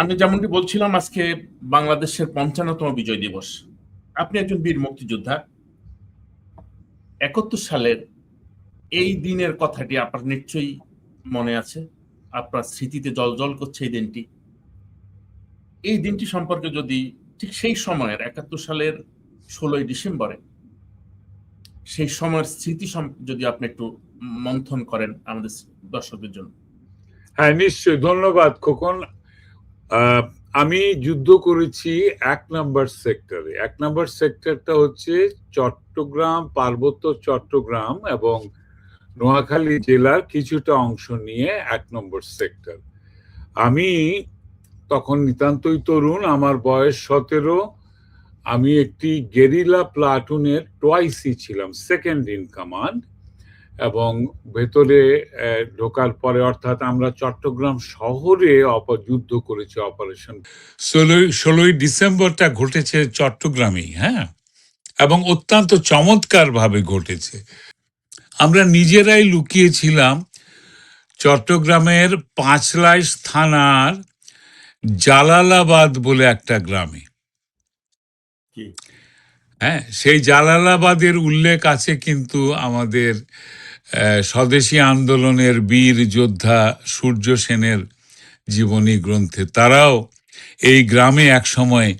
আমি যেমনটি বলছিলাম, আজকে বাংলাদেশের পঞ্চান্নতম বিজয় দিবস। আপনি একজন বীর মুক্তিযোদ্ধা। একাত্তর সালের এই দিনের কথাটি আপনার নিশ্চয়ই মনে আছে। আপনার স্মৃতিতে জল জল করছে এই দিনটি। এই দিনটি সম্পর্কে যদি ঠিক সেই সময়ের, একাত্তর সালের ষোলোই ডিসেম্বরে, সেই সময়ের স্মৃতি যদি আপনি একটু মন্থন করেন আমাদের দর্শকদের জন্য। হ্যাঁ নিশ্চয়ই। ধন্যবাদ খোকন। আমি যুদ্ধ করেছি এক নম্বর সেক্টরে। এক নম্বর সেক্টরটা হচ্ছে চট্টগ্রাম, পার্বত্য চট্টগ্রাম এবং নোয়াখালী জেলার কিছুটা অংশ নিয়ে এক নম্বর সেক্টর। আমি তখন নিতান্তই তরুণ, আমার বয়স সতেরো। আমি একটি গেরিলা প্লাটুনের টোয়াইসি ছিলাম, সেকেন্ড ইন কমান্ড। এবং ভেতরে ঢোকার পরে অর্থাৎ আমরা চট্টগ্রাম শহরে যুদ্ধ করেছি অপারেশন ষোলোই ষোলোই ডিসেম্বরটা ঘটেছে চট্টগ্রামেই হ্যাঁ? এবং অত্যন্ত চমৎকার ভাবে ঘটেছে। আমরা নিজেরাই লুকিয়েছিলাম চট্টগ্রামের পাঁচলাইশ থানার জালালাবাদ বলে একটা গ্রামে। হ্যাঁ সেই জালালাবাদের উল্লেখ আছে কিন্তু আমাদের আহ, স্বদেশী আন্দোলনের বীর যোদ্ধা সূর্য সেনের জীবনী গ্রন্থে তারাও এই গ্রামে এক সময়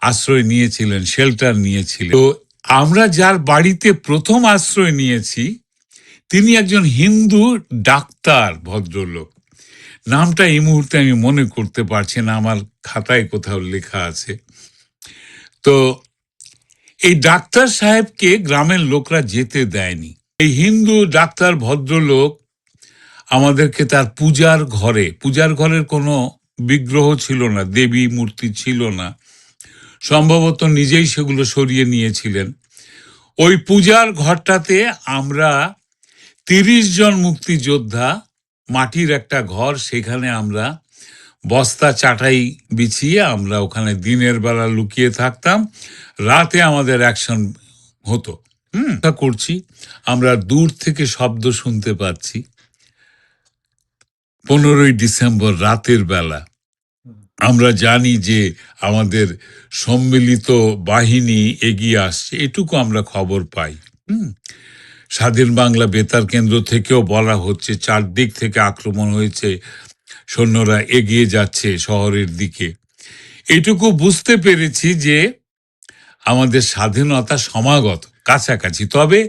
আশ্রয় নিয়েছিলেন শেল্টার নিয়েছিলেন। তো আমরা যার বাড়িতে প্রথম আশ্রয় নিয়েছি, তিনি একজন হিন্দু ডাক্তার, ভদ্রলোক। নামটা এই মুহূর্তে আমি মনে করতে পারছি না, আমার খাতায় কোথাও লেখা আছে। তো এই ডাক্তার সাহেবকে গ্রামের লোকরা যেতে দেয়নি। এই হিন্দু ডাক্তার ভদ্রলোক আমাদেরকে তার পূজার ঘরে, পূজার ঘরের কোনো বিগ্রহ ছিল না, দেবী মূর্তি ছিল না। সম্ভবত নিজেই সেগুলো সরিয়ে নিয়েছিলেন। ওই পূজার ঘরটাতে আমরা তিরিশ জন মুক্তিযোদ্ধা, মাটির একটা ঘর, সেখানে আমরা বস্তা, চাটাই বিছিয়ে আমরা ওখানে দিনের বেলা লুকিয়ে থাকতাম। রাতে আমাদের অ্যাকশন হতো। তা করছি। আমরা দূর থেকে শব্দ শুনতে পাচ্ছি। পনেরোই ডিসেম্বর রাতের বেলা। আমরা জানি যে আমাদের সম্মিলিত বাহিনী এগিয়ে আসছে। এটুকু আমরা খবর পাই। হুম। স্বাধীন বাংলা বেতার কেন্দ্র থেকেও বলা হচ্ছে চারদিক থেকে আক্রমণ হয়েছে সৈন্যরা এগিয়ে যাচ্ছে শহরের দিকে। এটুকু বুঝতে পেরেছি যে আমাদের স্বাধীনতা সমাগত কাছাকাছি। তবে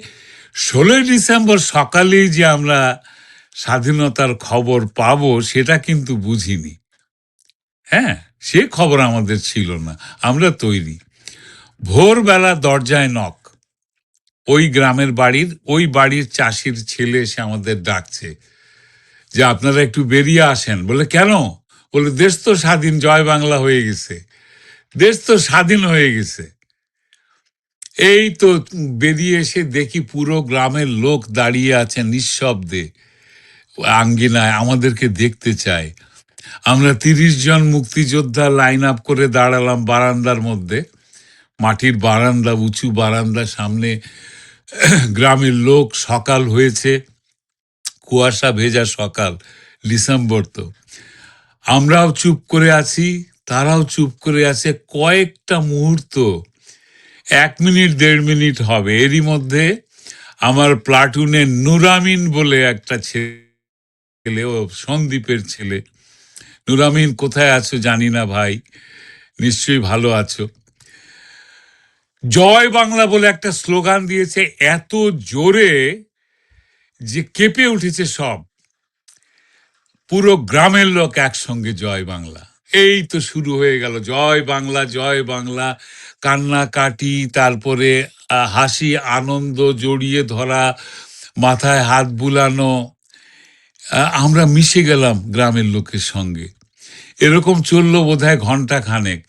ষোলোই ডিসেম্বর সকালেই যে আমরা স্বাধীনতার খবর পাব, সেটা কিন্তু বুঝিনি। হ্যাঁ সে খবর আমাদের ছিল না, আমরা তৈরি। ভোরবেলা দরজায় নক। ওই গ্রামের বাড়ির, ওই বাড়ির চাষির ছেলে এসে আমাদের ডাকছে যে, আপনারা একটু বেরিয়ে আসেন। বলে, কেন? বলে, দেশ তো স্বাধীন, জয় বাংলা হয়ে গেছে। দেশ তো স্বাধীন হয়ে গেছে। এই তো বেরিয়ে এসে দেখি পুরো গ্রামের লোক দাঁড়িয়ে আছে নিঃশব্দে, আঙ্গিনায় আমাদেরকে দেখতে চায়। আমরা তিরিশ জন মুক্তিযোদ্ধা লাইন আপ করে দাঁড়ালাম বারান্দার মধ্যে। মাটির বারান্দা, উঁচু বারান্দা, সামনে গ্রামের লোক, সকাল হয়েছে, কুয়াশা ভেজা সকাল, ডিসেম্বর তো। আমরাও চুপ করে আছি, তারাও চুপ করে আছে। কয়েকটা মুহূর্ত এক মিনিট, দেড় মিনিট হবে। এরই মধ্যে আমার প্লাটুনে নুরামিন বলে একটা ছেলে, ও সন্দীপের ছেলে। নুরামিন, কোথায় আছো? জানি না ভাই। নিশ্চয়ই ভালো আছো। জয় বাংলা বলে একটা স্লোগান দিয়েছে এত জোরে যে কেঁপে উঠেছে সব। পুরো গ্রামের লোক একসঙ্গে জয় বাংলা। এই তো শুরু হয়ে গেল। জয় বাংলা জয় বাংলা। কান্না কাটি, তারপরে হাসি, আনন্দ জড়িয়ে ধরা, মাথায় হাত বুলানো। আমরা মিশে গেলাম গ্রামের লোকের সঙ্গে। এরকম চলল বোধহয় ঘণ্টা খানেক